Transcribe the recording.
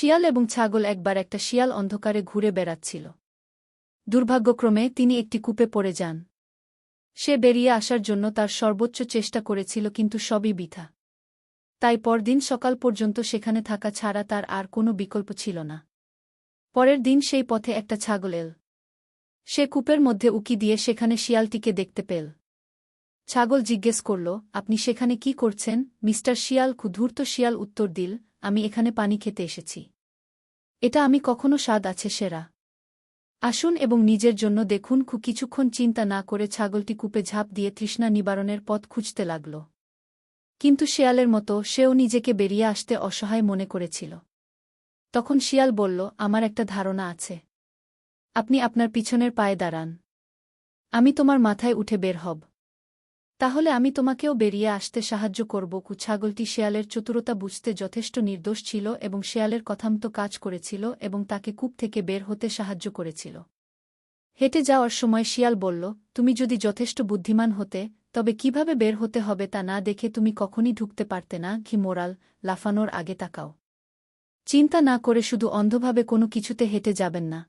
শিয়াল এবং ছাগল একবার একটা শিয়াল অন্ধকারে ঘুরে বেড়াচ্ছিল। দুর্ভাগ্যক্রমে তিনি একটি কূপে পড়ে যান। সে বেরিয়ে আসার জন্য তার সর্বোচ্চ চেষ্টা করেছিল কিন্তু সবই বৃথা। তাই পরদিন সকাল পর্যন্ত সেখানে থাকা ছাড়া তার আর কোনো বিকল্প ছিল না। পরের দিন সেই পথে একটা ছাগল এল। সে কূপের মধ্যে উকি দিয়ে সেখানে শিয়ালটিকে দেখতে পেল। ছাগল জিজ্ঞেস করল, আপনি সেখানে কি করছেন? মিস্টার শিয়াল ক্ষুধূর্ত শিয়াল উত্তর দিল আমি এখানে পানি খেতে এসেছি। এটা আমি কখনো স্বাদ আছে, সেরা। আসুন এবং নিজের জন্য দেখুন খু কিছুক্ষণ চিন্তা না করে ছাগলটি কূপে ঝাঁপ দিয়ে তৃষ্ণা নিবারণের পথ খুঁজতে লাগল। কিন্তু শিয়ালের মতো সেও নিজেকে বেরিয়ে আসতে অসহায় মনে করেছিল। তখন শিয়াল বলল, আমার একটা ধারণা আছে। আপনি আপনার পিছনের পায়ে দাঁড়ান। আমি তোমার মাথায় উঠে বের হব। তাহলে আমি তোমাকেও বেরিয়ে আসতে সাহায্য করব। কু ছাগলটি শেয়ালের চতুরতা বুঝতে যথেষ্ট নির্দোষ ছিল এবং শেয়ালের কথামতো কাজ করেছিল এবং তাকে কূপ থেকে বের হতে সাহায্য করেছিল। হেঁটে যাওয়ার সময় শিয়াল বলল, তুমি যদি যথেষ্ট বুদ্ধিমান হতে, তবে কীভাবে বের হতে হবে তা না দেখে তুমি কখনই ঢুকতে পারতে না, ঘি মোরাল, লাফানোর আগে তাকাও। চিন্তা না করে শুধু অন্ধভাবে কোনো কিছুতে হেঁটে যাবেন না।